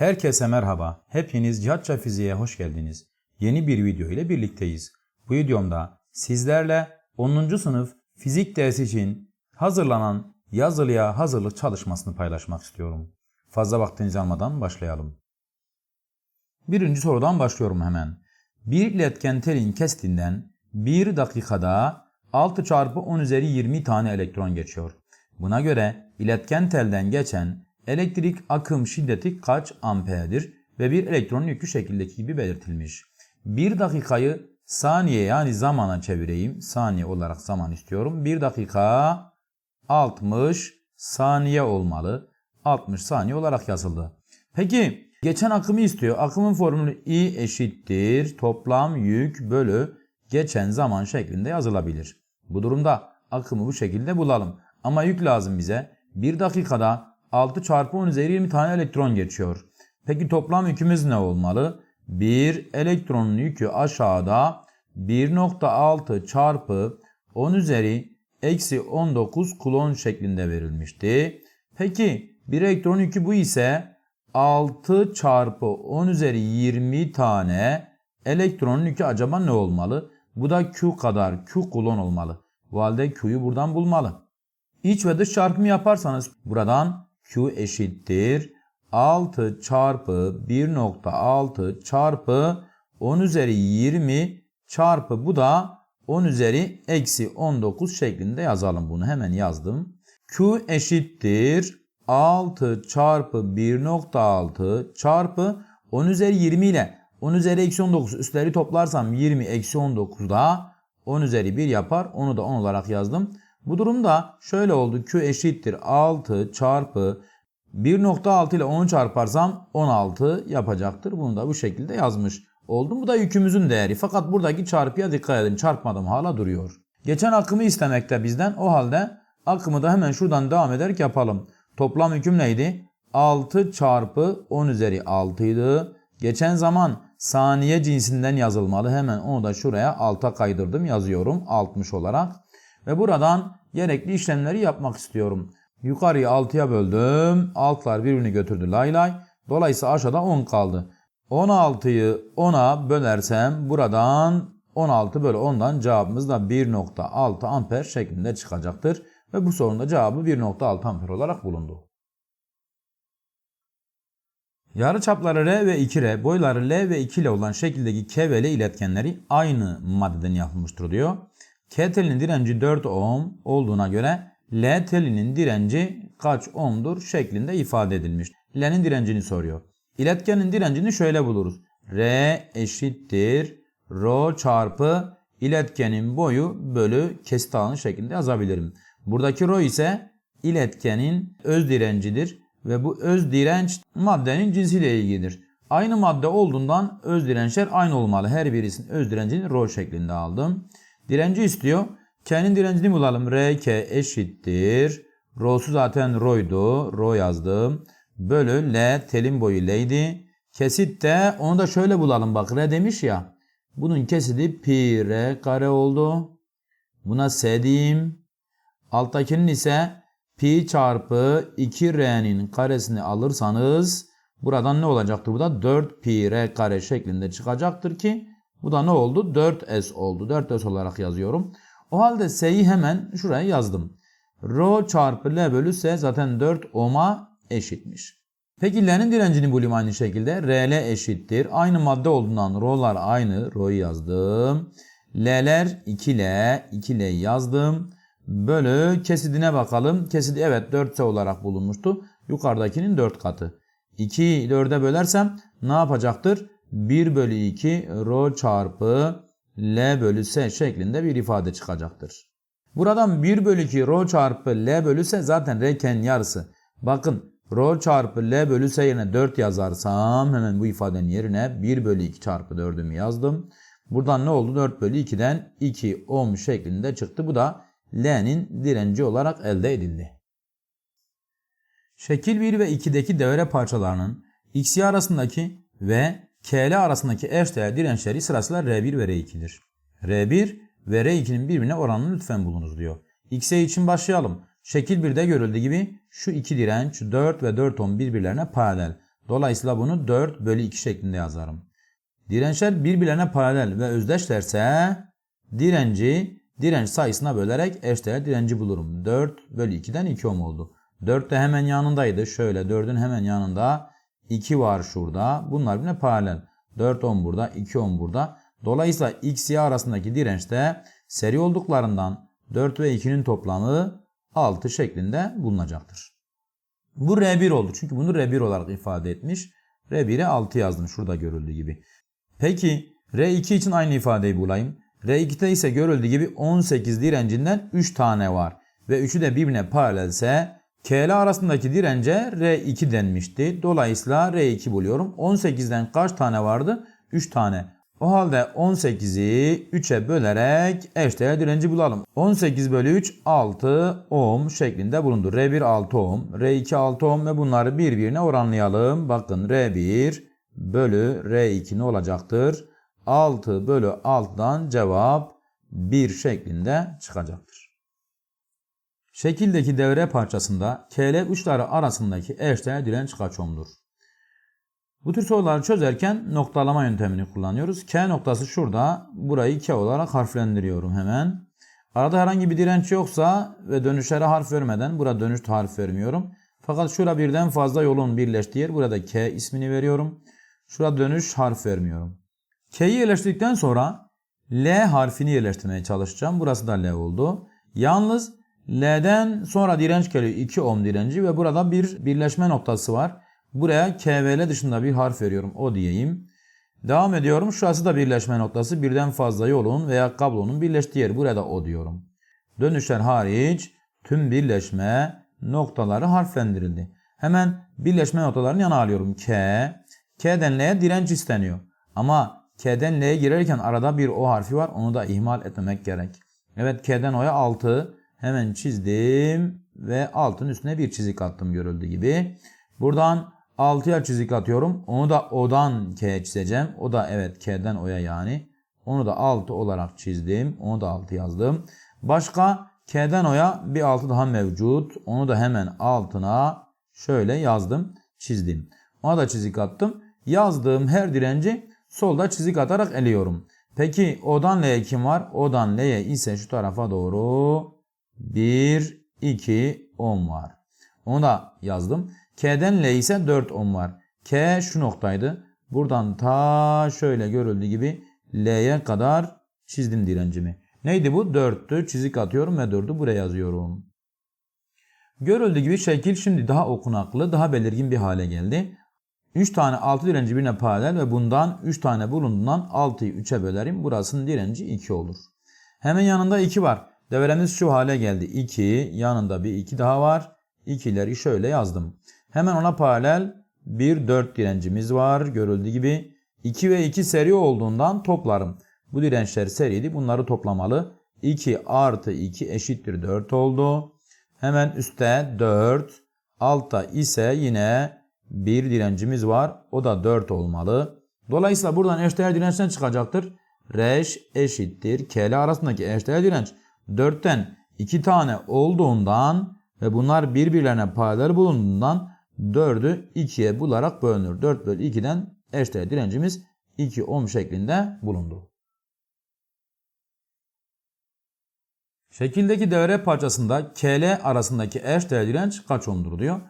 Herkese merhaba. Hepiniz Cihatça Fiziğe hoş geldiniz. Yeni bir video ile birlikteyiz. Bu videomda sizlerle 10. sınıf fizik dersi için hazırlanan yazılıya hazırlık çalışmasını paylaşmak istiyorum. Fazla vaktinizi almadan başlayalım. Birinci sorudan başlıyorum hemen. Bir iletken telin kestiğinden 1 dakikada 6 çarpı 10 üzeri 20 tane elektron geçiyor. Buna göre iletken telden geçen elektrik akım şiddeti kaç amperdir ve bir elektronun yükü şekildeki gibi belirtilmiş. 1 dakikayı saniye yani zamana çevireyim. Saniye olarak zaman istiyorum. 1 dakika 60 saniye olmalı. 60 saniye olarak yazıldı. Peki geçen akımı istiyor. Akımın formülü I eşittir toplam yük bölü geçen zaman şeklinde yazılabilir. Bu durumda akımı bu şekilde bulalım. Ama yük lazım bize. 1 dakikada 6 çarpı 10 üzeri 20 tane elektron geçiyor. Peki toplam yükümüz ne olmalı? Bir elektronun yükü aşağıda 1.6 çarpı 10 üzeri eksi 19 kulon şeklinde verilmişti. Peki bir elektronun yükü bu ise 6 çarpı 10 üzeri 20 tane elektronun yükü acaba ne olmalı? Bu da Q kadar Q kulon olmalı. Halde Q'yu buradan bulmalı. İç ve dış çarpımı yaparsanız buradan Q eşittir 6 çarpı 1.6 çarpı 10 üzeri 20 çarpı bu da 10 üzeri eksi 19 şeklinde yazalım bunu. Hemen yazdım. Q eşittir 6 çarpı 1.6 çarpı 10 üzeri 20 ile 10 üzeri eksi 19 üstleri toplarsam 20 eksi 19 da 10 üzeri 1 yapar. Onu da 10 olarak yazdım. Bu durumda şöyle oldu. Q eşittir 6 çarpı 1.6 ile 10 çarparsam 16 yapacaktır. Bunu da bu şekilde yazmış oldum. Bu da yükümüzün değeri. Fakat buradaki çarpıya dikkat edin. Çarpmadım hala duruyor. Geçen akımı istemekte bizden. O halde akımı da hemen şuradan devam ederek yapalım. Toplam yüküm neydi? 6 çarpı 10 üzeri 6 idi. Geçen zaman saniye cinsinden yazılmalı. Hemen onu da şuraya alta kaydırdım. Yazıyorum 60 olarak. Ve buradan gerekli işlemleri yapmak istiyorum. Yukarıyı 6'ya böldüm. Altlar birbirini götürdü lay lay. Dolayısıyla aşağıda 10 kaldı. 16'yı 10'a bölersem buradan 16 bölü 10'dan cevabımız da 1.6 amper şeklinde çıkacaktır. Ve bu sorunun da cevabı 1.6 amper olarak bulundu. Yarıçapları R ve 2R, boyları L ve 2L olan şekildeki K ve L iletkenleri aynı maddeden yapılmıştır diyor. K telinin direnci 4 ohm olduğuna göre L telinin direnci kaç ohmdur şeklinde ifade edilmiş. L'nin direncini soruyor. İletkenin direncini şöyle buluruz. R eşittir rho çarpı iletkenin boyu bölü kesit alanı şeklinde yazabilirim. Buradaki rho ise iletkenin öz direncidir ve bu öz direnç maddenin cinsiyle ilgilidir. Aynı madde olduğundan öz dirençler aynı olmalı. Her birisinin öz direncini rho şeklinde aldım. Direnci istiyor. K'nin direncini bulalım. RK eşittir. Rho'su zaten rho'ydu. Rho yazdım. Bölü L telin boyu L'ydi. Kesit de onu da şöyle bulalım. Bak R demiş ya. Bunun kesidi pi R kare oldu. Buna S diyeyim. Alttakinin ise pi çarpı 2R'nin karesini alırsanız buradan ne olacaktır? Bu da 4 pi R kare şeklinde çıkacaktır ki bu da ne oldu? 4S oldu. 4S olarak yazıyorum. O halde S'yi hemen şuraya yazdım. Rho çarpı L bölü S zaten 4 ohm'a eşitmiş. Peki L'nin direncini bulayım aynı şekilde. RL eşittir. Aynı madde olduğundan Rho'lar aynı. Rho'yu yazdım. L'ler 2L. 2L yazdım. Bölü kesidine bakalım. Kesidi evet 4S olarak bulunmuştu. Yukarıdakinin 4 katı. 2'yi 4'e bölersem ne yapacaktır? 1 bölü 2 rho çarpı L bölü S şeklinde bir ifade çıkacaktır. Buradan 1 bölü 2 rho çarpı L bölü S zaten R'ken yarısı. Bakın rho çarpı L bölü S yerine 4 yazarsam hemen bu ifadenin yerine 1 bölü 2 çarpı 4'ümü yazdım. Buradan ne oldu? 4 bölü 2'den 2 ohm şeklinde çıktı. Bu da L'nin direnci olarak elde edildi. Şekil 1 ve 2'deki devre parçalarının XY arasındaki ve KL arasındaki eşdeğer dirençleri sırasıyla R1 ve R2'dir. R1 ve R2'nin birbirine oranını lütfen bulunuz diyor. XY için başlayalım. Şekil 1'de görüldüğü gibi şu iki direnç 4 ve 4 ohm birbirlerine paralel. Dolayısıyla bunu 4 bölü 2 şeklinde yazarım. Dirençler birbirlerine paralel ve özdeşlerse direnci direnç sayısına bölerek eşdeğer direnci bulurum. 4 bölü 2'den 2 ohm oldu. 4 de hemen yanındaydı. Şöyle 4'ün hemen yanında 2 var şurada. Bunlar birbirine paralel. 4 ohm burada, 2 ohm burada. Dolayısıyla X, Y arasındaki dirençte seri olduklarından 4 ve 2'nin toplamı 6 şeklinde bulunacaktır. Bu R1 oldu. Çünkü bunu R1 olarak ifade etmiş. R1'e 6 yazdım şurada görüldüğü gibi. Peki R2 için aynı ifadeyi bulayım. R2'de ise görüldüğü gibi 18 direncinden 3 tane var. Ve 3'ü de birbirine paralelse KL arasındaki dirence R2 denmişti. Dolayısıyla R2 buluyorum. 18'den kaç tane vardı? 3 tane. O halde 18'i 3'e bölerek eşdeğer direnci bulalım. 18 bölü 3 6 ohm şeklinde bulundu. R1 6 ohm, R2 6 ohm ve bunları birbirine oranlayalım. Bakın R1 bölü R2 ne olacaktır? 6 bölü 6'dan cevap 1 şeklinde çıkacaktır. Şekildeki devre parçasında KL uçları arasındaki eşdeğer direnç kaç ohmdur? Bu tür soruları çözerken noktalama yöntemini kullanıyoruz. K noktası şurada. Burayı K olarak harflendiriyorum hemen. Arada herhangi bir direnç yoksa ve dönüşlere harf vermeden burada dönüş harf vermiyorum. Fakat şurada birden fazla yolun birleştiği yer. Burada K ismini veriyorum. Şurada dönüş harf vermiyorum. K'yi yerleştirdikten sonra L harfini yerleştirmeye çalışacağım. Burası da L oldu. Yalnız L'den sonra direnç geliyor. 2 ohm direnci ve burada bir birleşme noktası var. Buraya KVL dışında bir harf veriyorum. O diyeyim. Devam ediyorum. Şurası da birleşme noktası. Birden fazla yolun veya kablonun birleştiği yer. Burada O diyorum. Dönüşler hariç tüm birleşme noktaları harflendirildi. Hemen birleşme noktalarını yana alıyorum. K. K'den L'ye direnç isteniyor. Ama K'den L'ye girerken arada bir O harfi var. Onu da ihmal etmemek gerek. Evet K'den O'ya 6. Hemen çizdim ve altın üstüne bir çizik attım görüldüğü gibi. Buradan 6'ya çizik atıyorum. Onu da O'dan K'ye çizeceğim. O da evet K'den O'ya yani. Onu da 6 olarak çizdim. Onu da 6 yazdım. Başka K'den O'ya bir 6 daha mevcut. Onu da hemen altına şöyle yazdım. Çizdim. Ona da çizik attım. Yazdığım her direnci solda çizik atarak eliyorum. Peki O'dan L'ye kim var? O'dan L'ye ise şu tarafa doğru 1, 2, 10 var. Onu da yazdım. K'den L ise 4 ohm var. K şu noktaydı. Buradan ta şöyle görüldüğü gibi L'ye kadar çizdim direncimi. Neydi bu? 4'tü. Çizik atıyorum ve 4'ü buraya yazıyorum. Görüldüğü gibi şekil şimdi daha okunaklı, daha belirgin bir hale geldi. 3 tane 6 direnci birine paralel ve bundan 3 tane bulunduğundan 6'yı 3'e bölerim. Burasının direnci 2 olur. Hemen yanında 2 var. Devremiz şu hale geldi. 2, yanında bir 2 daha var. 2'leri şöyle yazdım. Hemen ona paralel bir 4 direncimiz var. Görüldüğü gibi 2 ve 2 seri olduğundan toplarım. Bu dirençler seriydi. Bunları toplamalı. 2 artı 2 eşittir 4 oldu. Hemen üstte 4. Altta ise yine bir direncimiz var. O da 4 olmalı. Dolayısıyla buradan eşdeğer dirençten çıkacaktır. Reş eşittir. KL arasındaki eşdeğer direnç 4'ten 2 tane olduğundan ve bunlar birbirlerine paralel bulunduğundan 4'ü 2'ye bularak bölünür. 4 bölü 2'den eşdeğer direncimiz 2 ohm şeklinde bulundu. Şekildeki devre parçasında KL arasındaki eşdeğer direnç kaç ohmdur diyor.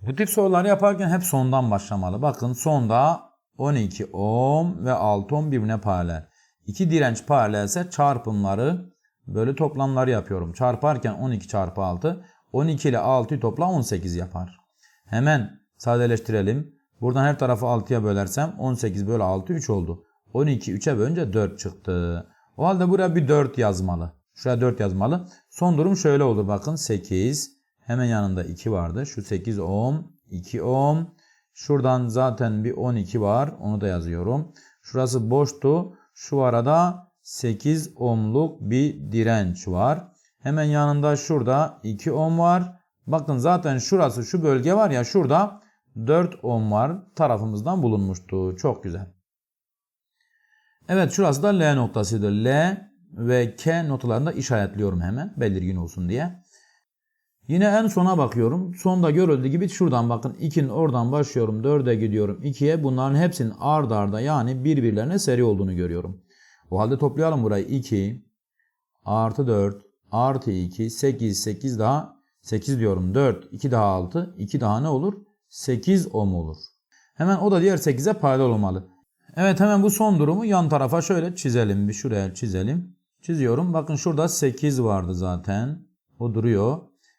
Bu tip soruları yaparken hep sondan başlamalı. Bakın sonda 12 ohm ve 6 ohm birbirine paralel. İki direnç paralelse çarpımları bölü toplamları yapıyorum. Çarparken 12 çarpı 6 12 ile 6'yı topla 18 yapar. Hemen sadeleştirelim. Buradan her tarafı 6'ya bölersem 18 bölü 6 3 oldu. 12 3'e bölünce 4 çıktı. O halde buraya bir 4 yazmalı. Şuraya 4 yazmalı. Son durum şöyle olur bakın 8. Hemen yanında 2 vardı. Şu 8 ohm, 2 ohm. Şuradan zaten bir 12 var. Onu da yazıyorum. Şurası boştu. Şu arada 8 ohmluk bir direnç var. Hemen yanında şurada 2 ohm var. Bakın zaten şurası şu bölge var ya şurada 4 ohm var tarafımızdan bulunmuştu. Çok güzel. Evet şurası da L noktasıdır. L ve K noktalarında işaretliyorum hemen belirgin olsun diye. Yine en sona bakıyorum. Sonda görüldüğü gibi şuradan bakın 2'nin oradan başlıyorum 4'e gidiyorum 2'ye. Bunların hepsinin ard arda yani birbirlerine seri olduğunu görüyorum. O halde toplayalım burayı 2 artı 4 artı 2 8 8 daha 8 diyorum 4 2 daha 6 2 daha ne olur? 8 ohm olur. Hemen o da diğer 8'e paralel olmalı. Evet hemen bu son durumu yan tarafa şöyle çizelim. Bir şuraya çizelim. Çiziyorum. Bakın şurada 8 vardı zaten. O duruyor.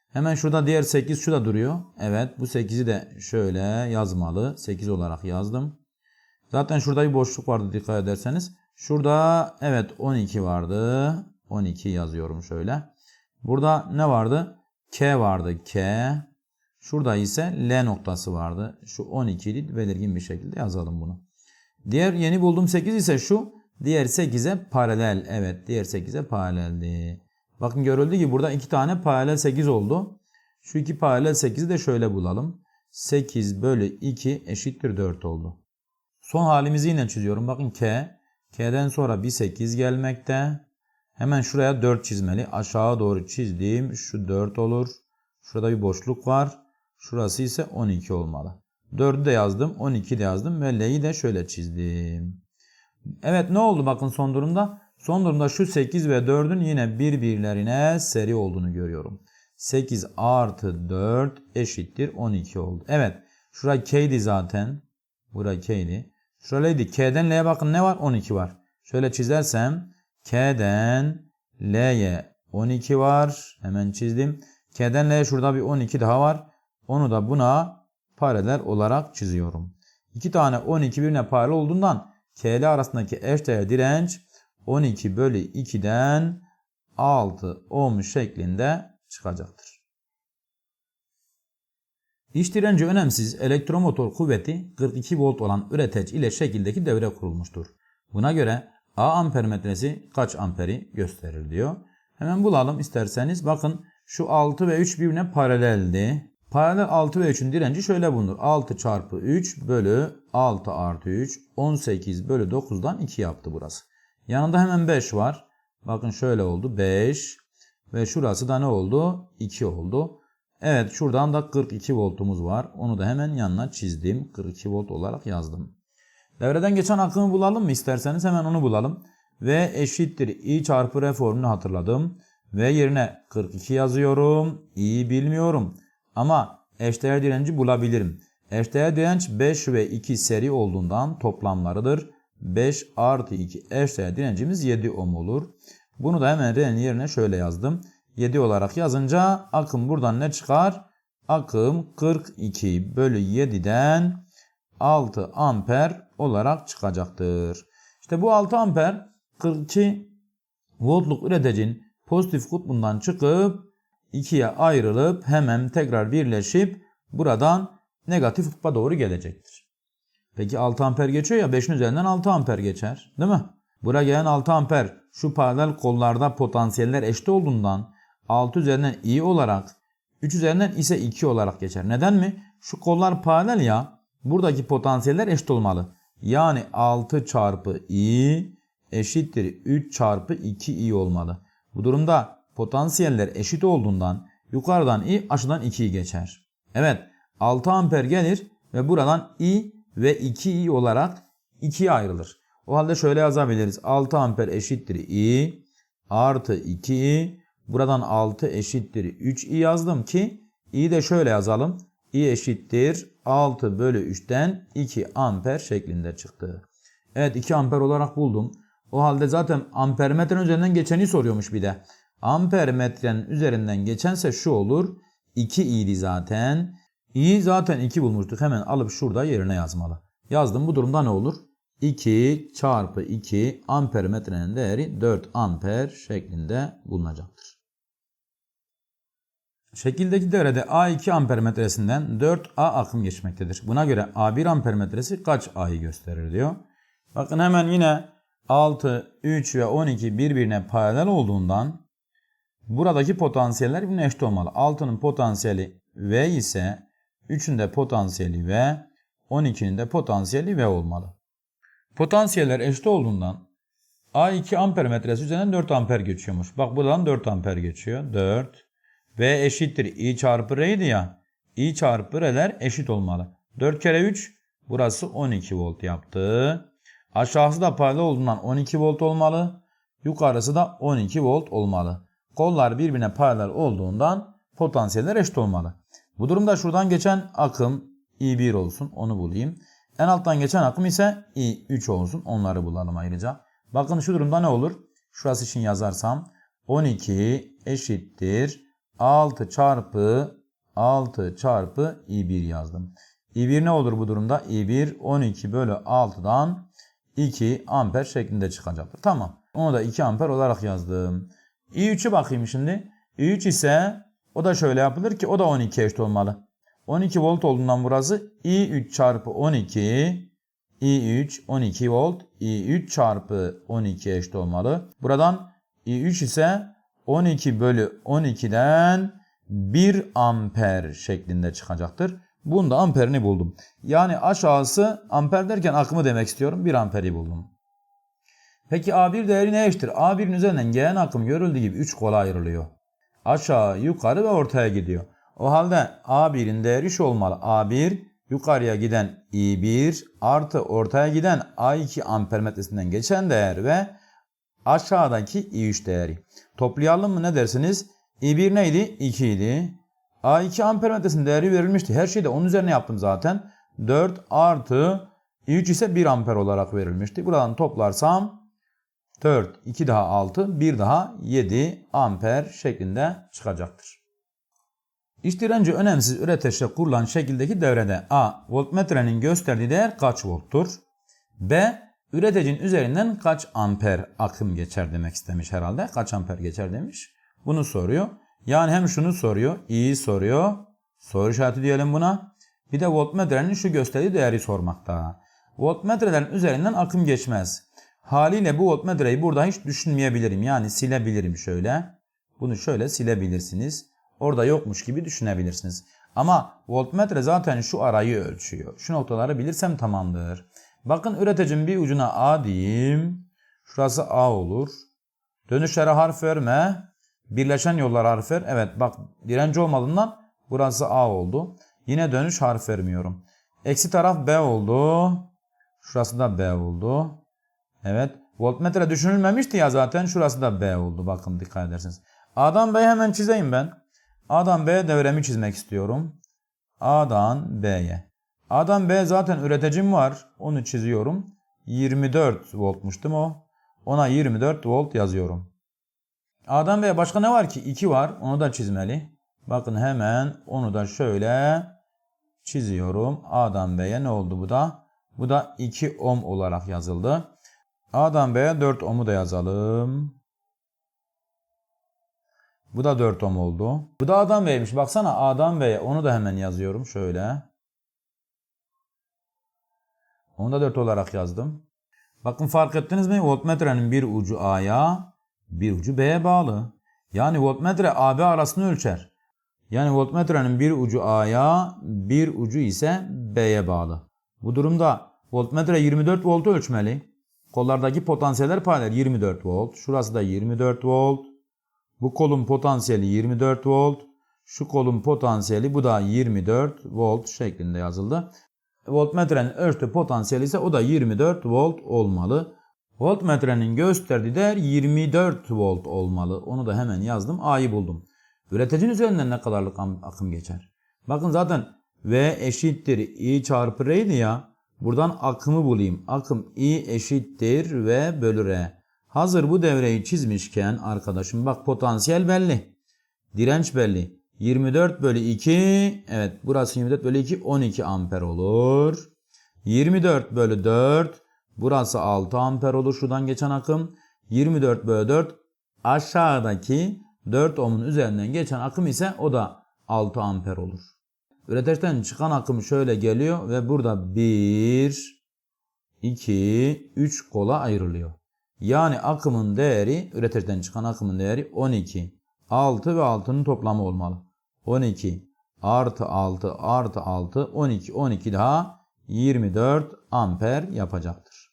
Hemen şurada diğer 8 şurada duruyor. Evet bu 8'i de şöyle yazmalı. 8 olarak yazdım. Zaten şurada bir boşluk vardı dikkat ederseniz. Şurada evet 12 vardı. 12 yazıyorum şöyle. Burada ne vardı? K vardı. K. Şurada ise L noktası vardı. Şu 12'li belirgin bir şekilde yazalım bunu. Diğer yeni bulduğum 8 ise şu. Diğer 8'e paralel. Evet diğer 8'e paraleldi. Bakın görüldü ki burada iki tane paralel 8 oldu. Şu iki paralel 8'i de şöyle bulalım. 8 bölü 2 eşittir 4 oldu. Son halimizi yine çiziyorum. Bakın K. K'den sonra bir 8 gelmekte. Hemen şuraya 4 çizmeli. Aşağı doğru çizdiğim şu 4 olur. Şurada bir boşluk var. Şurası ise 12 olmalı. 4'ü de yazdım. 12 de yazdım. Ve L'yi de şöyle çizdim. Evet ne oldu bakın son durumda? Son durumda şu 8 ve 4'ün yine birbirlerine seri olduğunu görüyorum. 8 artı 4 eşittir 12 oldu. Evet. Şura K'di zaten. Bura K'di. Şuralıydı. K'den L'ye bakın ne var? 12 var. Şöyle çizersem K'den L'ye 12 var. Hemen çizdim. K'den L'ye şurada bir 12 daha var. Onu da buna paralel olarak çiziyorum. İki tane 12 birbirine paralel olduğundan KL arasındaki eşdeğer direnç 12 bölü 2'den 6 ohm şeklinde çıkacaktır. İç direnci önemsiz elektromotor kuvveti 42 volt olan üreteç ile şekildeki devre kurulmuştur. Buna göre A ampermetresi kaç amperi gösterir diyor. Hemen bulalım isterseniz. Bakın şu 6 ve 3 birbirine paraleldi. Paralel 6 ve 3'ün direnci şöyle bulunur. 6 çarpı 3 bölü 6 artı 3 18 bölü 9'dan 2 yaptı burası. Yanında hemen 5 var. Bakın şöyle oldu 5 ve şurası da ne oldu? 2 oldu. Evet şuradan da 42 voltumuz var. Onu da hemen yanına çizdim. 42 volt olarak yazdım. Devreden geçen akımı bulalım mı isterseniz hemen onu bulalım. V eşittir I çarpı R formülünü hatırladım. V yerine 42 yazıyorum. İ'yi bilmiyorum. Ama eşdeğer direnci bulabilirim. Eşdeğer direnç 5 ve 2 seri olduğundan toplamlarıdır. 5 artı 2 eşdeğer direncimiz 7 ohm olur. Bunu da hemen R'nin yerine şöyle yazdım. 7 olarak yazınca akım buradan ne çıkar? Akım 42 bölü 7'den 6 amper olarak çıkacaktır. İşte bu 6 amper 42 voltluk üreticinin pozitif kutbundan çıkıp ikiye ayrılıp hemen tekrar birleşip buradan negatif kutba doğru gelecektir. Peki 6 amper geçiyor ya 5'in üzerinden 6 amper geçer değil mi? Buraya gelen 6 amper şu paralel kollarda potansiyeller eşit olduğundan 6 üzerinden i olarak 3 üzerinden ise 2 olarak geçer. Neden mi? Şu kollar paralel ya buradaki potansiyeller eşit olmalı. Yani 6 çarpı i eşittir 3 çarpı 2 i olmalı. Bu durumda potansiyeller eşit olduğundan yukarıdan i aşağıdan 2'yi geçer. Evet 6 amper gelir ve buradan i ve 2i olarak 2'ye ayrılır. O halde şöyle yazabiliriz. 6 amper eşittir i artı 2i. Buradan 6 eşittir 3i yazdım ki i de şöyle yazalım. i eşittir 6 bölü 3'ten 2 amper şeklinde çıktı. Evet 2 amper olarak buldum. O halde zaten ampermetrenin üzerinden geçeni soruyormuş bir de. Ampermetrenin üzerinden geçense şu olur. 2 i'di zaten. i zaten 2 bulmuştuk. Hemen alıp şurada yerine yazmalı. Yazdım. Bu durumda ne olur? 2 çarpı 2 ampermetrenin değeri 4 amper şeklinde bulunacaktır. Şekildeki devrede A2 ampermetresinden 4A akım geçmektedir. Buna göre A1 ampermetresi kaç A'yı gösterir diyor. Bakın hemen yine 6, 3 ve 12 birbirine paralel olduğundan buradaki potansiyeller birbirine eşit olmalı. 6'nın potansiyeli V ise 3'ün de potansiyeli V, 12'nin de potansiyeli V olmalı. Potansiyeller eşit olduğundan A2 ampermetresi üzerinden 4 amper geçiyormuş. Bak buradan 4 amper geçiyor. 4 V eşittir I çarpı R'ydi ya. I çarpı R'ler eşit olmalı. 4 kere 3 burası 12 volt yaptı. Aşağısı da paralel olduğundan 12 volt olmalı. Yukarısı da 12 volt olmalı. Kollar birbirine paralel olduğundan potansiyeller eşit olmalı. Bu durumda şuradan geçen akım I1 olsun onu bulayım. En alttan geçen akım ise I3 olsun onları bulalım ayrıca. Bakın şu durumda ne olur? Şurası için yazarsam 12 eşittir 6 çarpı 6 çarpı I1 yazdım. I1 ne olur bu durumda? I1 12 bölü 6'dan 2 amper şeklinde çıkacaktır. Tamam. Onu da 2 amper olarak yazdım. I3'e bakayım şimdi. I3 ise o da şöyle yapılır ki o da 12 eşit olmalı. 12 volt olduğundan burası I3 çarpı 12 I3 12 volt I3 çarpı 12 eşit olmalı. Buradan I3 ise 12 bölü 12'den 1 amper şeklinde çıkacaktır. Bunda amperini buldum. Yani aşağısı amper derken akımı demek istiyorum. 1 amperi buldum. Peki A1 değeri ne eşittir? A1'in üzerinden gelen akım görüldüğü gibi 3 kola ayrılıyor. Aşağı, yukarı ve ortaya gidiyor. O halde A1'in değeri şu olmalı. A1 yukarıya giden I1 artı ortaya giden A2 amper metresinden geçen değer ve aşağıdaki I3 değeri. Toplayalım mı ne dersiniz? I1 neydi? 2 idi. A2 amper metresinin değeri verilmişti. Her şeyi de onun üzerine yaptım zaten. 4 artı I3 ise 1 amper olarak verilmişti. Buradan toplarsam 4, 2 daha 6, 1 daha 7 amper şeklinde çıkacaktır. İş direnci önemsiz üreteçte kurulan şekildeki devrede A. Voltmetrenin gösterdiği değer kaç volttur? B. Üreticinin üzerinden kaç amper akım geçer demek istemiş herhalde. Kaç amper geçer demiş. Bunu soruyor. Yani hem şunu soruyor. İyi soruyor. Soru işareti diyelim buna. Bir de voltmetrenin şu gösterdiği değeri sormakta. Voltmetrelerin üzerinden akım geçmez. Haliyle bu voltmetreyi burada hiç düşünmeyebilirim. Yani silebilirim şöyle. Bunu şöyle silebilirsiniz. Orada yokmuş gibi düşünebilirsiniz. Ama voltmetre zaten şu arayı ölçüyor. Şu noktaları bilirsem tamamdır. Bakın üreticinin bir ucuna A diyeyim. Şurası A olur. Dönüşlere harf verme. Birleşen yollar harf ver. Evet bak direnci olmadığından burası A oldu. Yine dönüş harf vermiyorum. Eksi taraf B oldu. Şurası da B oldu. Evet. Voltmetre düşünülmemişti ya zaten. Şurası da B oldu. Bakın dikkat ederseniz. A'dan B'ye hemen çizeyim ben. A'dan B'ye devremi çizmek istiyorum. A'dan B'ye. A'dan B zaten üreticim var. Onu çiziyorum. 24 voltmuş o? Ona 24 volt yazıyorum. A'dan B'ye başka ne var ki? 2 var. Onu da çizmeli. Bakın hemen onu da şöyle çiziyorum. A'dan B'ye ne oldu bu da? Bu da 2 ohm olarak yazıldı. A'dan B'ye 4 ohm'u da yazalım. Bu da 4 ohm oldu. Bu da A'dan B'ymiş. Baksana A'dan B'ye onu da hemen yazıyorum şöyle. Onu da 4 olarak yazdım. Bakın fark ettiniz mi? Voltmetrenin bir ucu A'ya, bir ucu B'ye bağlı. Yani voltmetre AB arasını ölçer. Yani voltmetrenin bir ucu A'ya, bir ucu ise B'ye bağlı. Bu durumda voltmetre 24 voltu ölçmeli. Kollardaki potansiyeller paralel 24 volt. Şurası da 24 volt. Bu kolun potansiyeli 24 volt. Şu kolun potansiyeli bu da 24 volt şeklinde yazıldı. Voltmetrenin ölçtüğü potansiyeli ise o da 24 volt olmalı. Voltmetrenin gösterdiği değer 24 volt olmalı. Onu da hemen yazdım. A'yı buldum. Üreticinin üzerinden ne kadarlık akım geçer? Bakın zaten V eşittir I çarpı R'ydi ya. Buradan akımı bulayım. Akım I eşittir V bölü R. Hazır bu devreyi çizmişken arkadaşım bak potansiyel belli. Direnç belli. 24 bölü 2 evet burası 24 bölü 2 12 amper olur. 24 bölü 4 burası 6 amper olur şuradan geçen akım. 24 bölü 4 aşağıdaki 4 ohmun üzerinden geçen akım ise o da 6 amper olur. Üreteçten çıkan akım şöyle geliyor ve burada 1, 2, 3 kola ayrılıyor. Yani akımın değeri, üreteçten çıkan akımın değeri 12. 6 ve 6'nın toplamı olmalı. 12 artı 6 artı 6 12 12 daha 24 amper yapacaktır.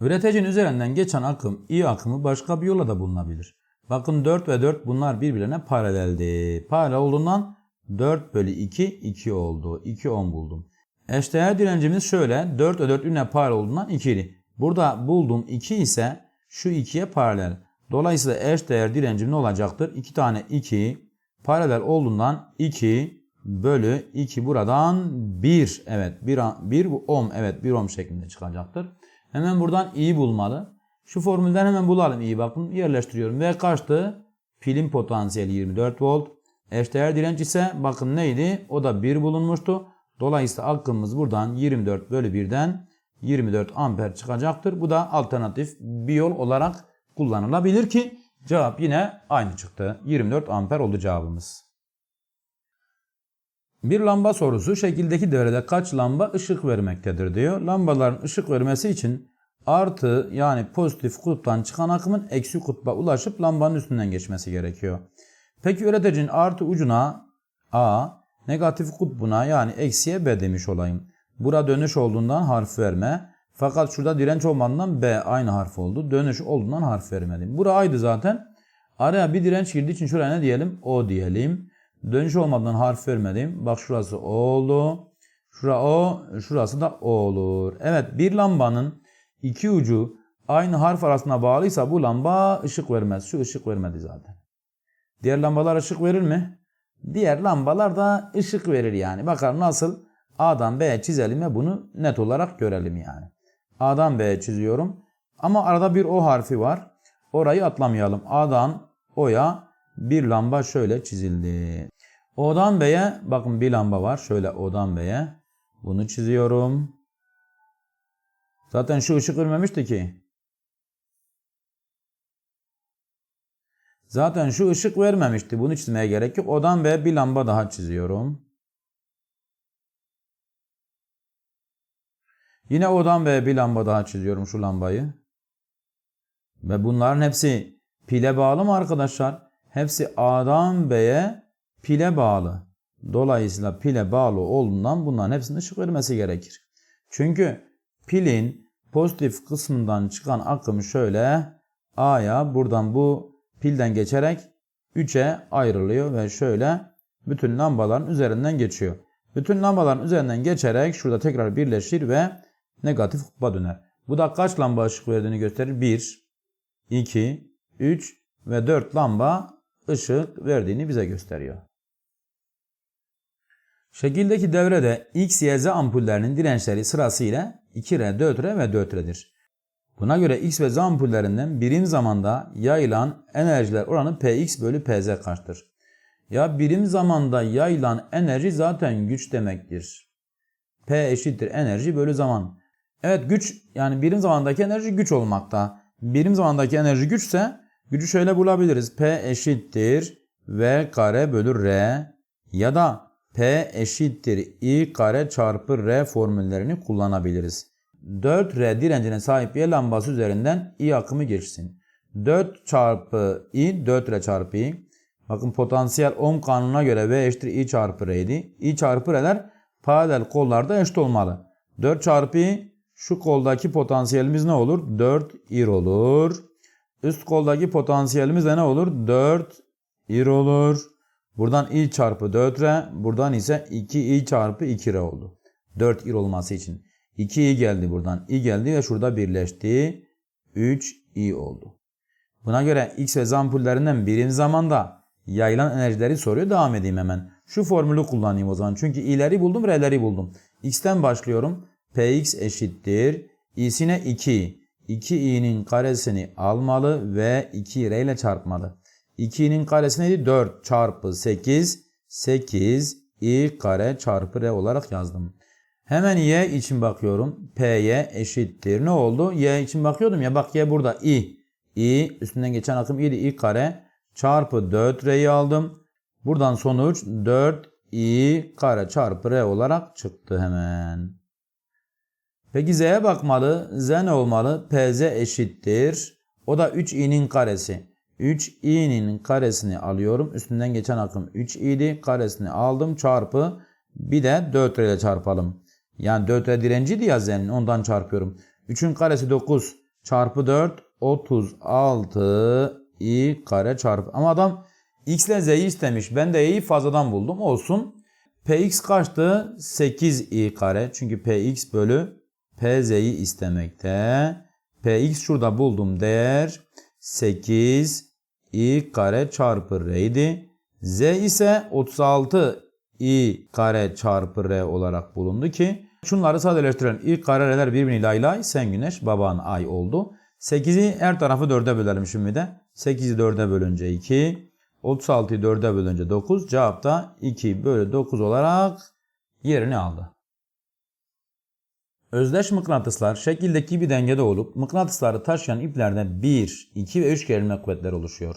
Üreticinin üzerinden geçen akım I akımı başka bir yola da bulunabilir. Bakın 4 ve 4 bunlar birbirine paraleldi. Paralel olduğundan 4 bölü 2 2 oldu. 2 ohm buldum. Eşdeğer direncimiz şöyle 4 ve 4 birbirine paralel olduğundan 2 idi. Burada bulduğum 2 ise şu 2'ye paralel. Dolayısıyla eşdeğer direncim ne olacaktır? 2 tane 2 paralel olduğundan 2 bölü 2 buradan 1. Evet 1, 1 ohm evet 1 ohm şeklinde çıkacaktır. Hemen buradan i'yi bulmalı. Şu formülden hemen bulalım iyi bakın yerleştiriyorum. Ve kaçtı? Pilin potansiyeli 24 volt. Eşdeğer direnç ise bakın neydi? O da 1 bulunmuştu. Dolayısıyla aklımız buradan 24 bölü 1'den 24 amper çıkacaktır. Bu da alternatif bir yol olarak kullanılabilir ki cevap yine aynı çıktı. 24 amper oldu cevabımız. Bir lamba sorusu şekildeki devrede kaç lamba ışık vermektedir diyor. Lambaların ışık vermesi için artı yani pozitif kutuptan çıkan akımın eksi kutba ulaşıp lambanın üstünden geçmesi gerekiyor. Peki üreticinin artı ucuna A, negatif kutbuna yani eksiye B demiş olayım. Bura dönüş olduğundan harf verme. Fakat şurada direnç olmadığından B aynı harf oldu. Dönüş olduğundan harf vermedim. Bura aydı zaten. Araya bir direnç girdiği için şuraya ne diyelim? O diyelim. Dönüş olmadan harf vermedim. Bak şurası O oldu. Şura O, şurası da O olur. Evet bir lambanın iki ucu aynı harf arasına bağlıysa bu lamba ışık vermez. Şu ışık vermedi zaten. Diğer lambalar ışık verir mi? Diğer lambalar da ışık verir yani. Bakalım nasıl A'dan B'ye çizelim ve bunu net olarak görelim yani. A'dan B'ye çiziyorum. Ama arada bir O harfi var. Orayı atlamayalım. A'dan O'ya bir lamba şöyle çizildi. O'dan B'ye bakın bir lamba var. Şöyle O'dan B'ye. Bunu çiziyorum. Zaten şu ışık vermemişti ki. Zaten şu ışık vermemişti. Bunu çizmeye gerek yok. O'dan B'ye bir lamba daha çiziyorum. Yine O'dan B'ye bir lamba daha çiziyorum şu lambayı. Ve bunların hepsi pile bağlı mı arkadaşlar? Hepsi A'dan B'ye pile bağlı. Dolayısıyla pile bağlı olduğundan bunların hepsinin ışık vermesi gerekir. Çünkü pilin pozitif kısmından çıkan akım şöyle A'ya buradan bu pilden geçerek 3'e ayrılıyor ve şöyle bütün lambaların üzerinden geçiyor. Bütün lambaların üzerinden geçerek şurada tekrar birleşir ve negatif kutba döner. Bu da kaç lamba ışık verdiğini gösterir. 1, 2, 3 ve 4 lamba ışık verdiğini bize gösteriyor. Şekildeki devrede X, Y, Z ampullerinin dirençleri sırasıyla 2R, 4R ve 4R'dir. Buna göre X ve Z ampullerinden birim zamanda yayılan enerjiler oranı Px bölü Pz kaçtır? Ya birim zamanda yayılan enerji zaten güç demektir. P eşittir enerji bölü zaman. Evet güç yani birim zamandaki enerji güç olmakta. Birim zamandaki enerji güçse gücü şöyle bulabiliriz. P eşittir V kare bölü R ya da P eşittir I kare çarpı R formüllerini kullanabiliriz. 4R direncine sahip bir lambası üzerinden I akımı geçsin. 4 çarpı I 4R çarpı I. Bakın potansiyel ohm kanununa göre V eşittir I çarpı R'ydi. I çarpı R'ler paralel kollarda eşit olmalı. 4 çarpı I şu koldaki potansiyelimiz ne olur? 4 ir olur. Üst koldaki potansiyelimiz de ne olur? 4 ir olur. Buradan i çarpı 4r, buradan ise 2i çarpı 2r oldu. 4 ir olması için. 2i geldi buradan. i geldi ve şurada birleşti. 3i oldu. Buna göre x ve z ampullerinden birim zamanda yayılan enerjileri soruyor. Devam edeyim hemen. Şu formülü kullanayım o zaman. Çünkü i'leri buldum, r'leri buldum. x'ten başlıyorum. Px eşittir. i'sine 2. 2i'nin karesini almalı ve 2r ile çarpmalı. 2'nin karesi neydi? 4 çarpı 8. 8 i kare çarpı r olarak yazdım. Hemen y için bakıyorum. P'ye eşittir. Ne oldu? Y için bakıyordum ya. Bak y burada i. i üstünden geçen akım i'di. i kare çarpı 4r'yi aldım. Buradan sonuç 4 i kare çarpı r olarak çıktı hemen. Peki z'ye bakmalı. z ne olmalı? pz eşittir. O da 3i'nin karesi. 3i'nin karesini alıyorum. Üstünden geçen akım 3i'di. Karesini aldım. Çarpı bir de 4 ile çarpalım. Yani 4 direnciydi ya z'nin. Ondan çarpıyorum. 3'ün karesi 9 çarpı 4 36 i kare çarpı. Ama adam x ile z'yi istemiş. Ben de y'yi fazladan buldum. Olsun. px kaçtı? 8i kare. Çünkü px bölü pz'yi istemekte. px şurada buldum değer 8 i kare çarpı r'ydi. z ise 36 i kare çarpı r olarak bulundu ki şunları sadeleştirelim. i kare r'ler birbirini lay lay sen güneş baban ay oldu. 8'i her tarafı 4'e bölelim şimdi de. 8'i 4'e bölünce 2. 36'yı 4'e bölünce 9. Cevap da 2 bölü 9 olarak yerini aldı. Özdeş mıknatıslar şekildeki bir dengede olup mıknatısları taşıyan iplerde 1, 2 ve 3 gerilme kuvvetleri oluşuyor.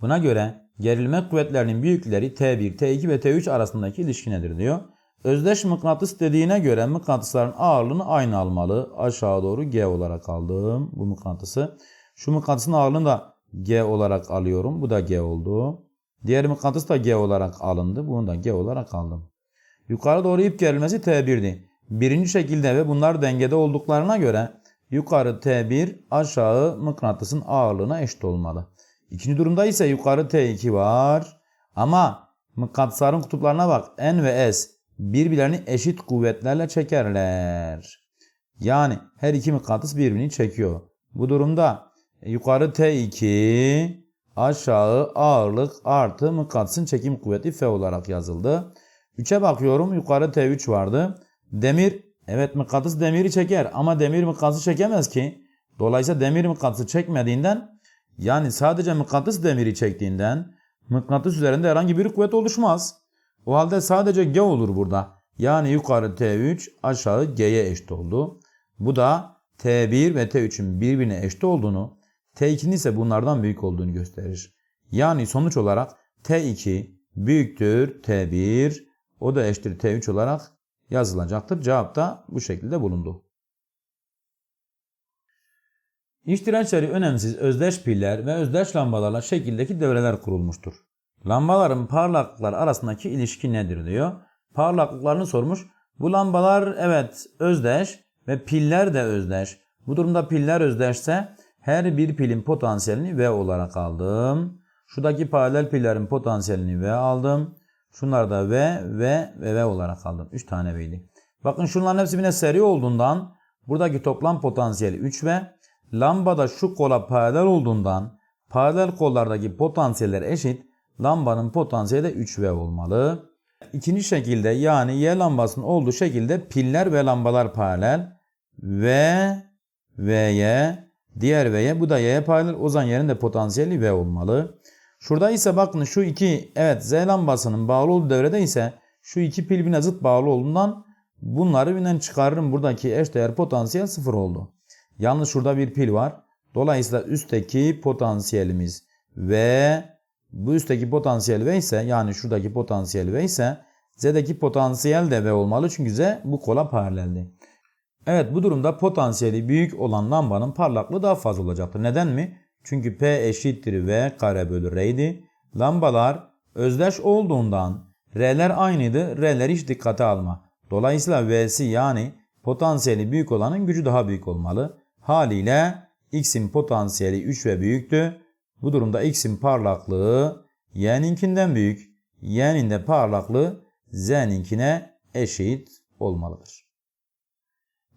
Buna göre gerilme kuvvetlerinin büyükleri T1, T2 ve T3 arasındaki ilişki nedir diyor. Özdeş mıknatıs dediğine göre mıknatısların ağırlığını aynı almalı. Aşağı doğru G olarak aldım bu mıknatısı. Şu mıknatısın ağırlığını da G olarak alıyorum. Bu da G oldu. Diğer mıknatıs da G olarak alındı. Bunu da G olarak aldım. Yukarı doğru ip gerilmesi T1'di. Birinci şekilde ve bunlar dengede olduklarına göre yukarı T1 aşağı mıknatısın ağırlığına eşit olmalı. İkinci durumda ise yukarı T2 var. Ama mıknatısların kutuplarına bak. N ve S birbirlerini eşit kuvvetlerle çekerler. Yani her iki mıknatıs birbirini çekiyor. Bu durumda yukarı T2 aşağı ağırlık artı mıknatısın çekim kuvveti F olarak yazıldı. 3'e bakıyorum yukarı T3 vardı. Demir evet mıknatıs demiri çeker ama demir mıknatısı çekemez ki. Dolayısıyla demir mıknatısı çekmediğinden yani sadece mıknatıs demiri çektiğinden mıknatıs üzerinde herhangi bir kuvvet oluşmaz. O halde sadece G olur burada. Yani yukarı T3 aşağı G'ye eşit oldu. Bu da T1 ve T3'ün birbirine eşit olduğunu, T2'nin ise bunlardan büyük olduğunu gösterir. Yani sonuç olarak T2 büyüktür T1, o da eşittir T3 olarak yazılacaktır. Cevap da bu şekilde bulundu. Dirençleri önemsiz özdeş piller ve özdeş lambalarla şekildeki devreler kurulmuştur. Lambaların parlaklıklar arasındaki ilişki nedir diyor. Parlaklıklarını sormuş. Bu lambalar evet özdeş ve piller de özdeş. Bu durumda piller özdeşse her bir pilin potansiyelini V olarak aldım. Şuradaki paralel pillerin potansiyelini V aldım. Şunlar da V, V ve V olarak aldım. 3 tane V'ydi. Bakın şunların hepsi birbirine seri olduğundan buradaki toplam potansiyeli 3V. Lambada şu kola paralel olduğundan paralel kollardaki potansiyeller eşit. Lambanın potansiyeli de 3V olmalı. İkinci şekilde yani Y lambasının olduğu şekilde piller ve lambalar paralel. V, V'ye, diğer V'ye bu da Y'ye paralel. O zaman yerin de potansiyeli V olmalı. Şurada ise bakın şu iki evet Z lambasının bağlı olduğu devrede ise şu iki pil birbirine zıt bağlı olduğundan bunları birbirinden çıkarırım. Buradaki eşdeğer potansiyel sıfır oldu. Yalnız şurada bir pil var. Dolayısıyla üstteki potansiyelimiz V bu üstteki potansiyel V ise yani şuradaki potansiyel V ise Z'deki potansiyel de V olmalı çünkü Z bu kola paraleldi. Evet bu durumda potansiyeli büyük olan lambanın parlaklığı daha fazla olacaktır. Neden mi? Çünkü P eşittir V kare bölü R'ydi. Lambalar özdeş olduğundan R'ler aynıydı. R'ler hiç dikkate alma. Dolayısıyla V'si yani potansiyeli büyük olanın gücü daha büyük olmalı. Haliyle X'in potansiyeli 3 ve büyüktü. Bu durumda X'in parlaklığı Y'ninkinden büyük. Y'nin de parlaklığı Z'ninkine eşit olmalıdır.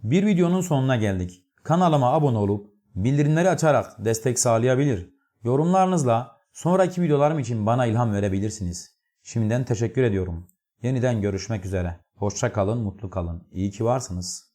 Bir videonun sonuna geldik. Kanalıma abone olup bildirimleri açarak destek sağlayabilir. Yorumlarınızla sonraki videolarım için bana ilham verebilirsiniz. Şimdiden teşekkür ediyorum. Yeniden görüşmek üzere. Hoşça kalın, mutlu kalın. İyi ki varsınız.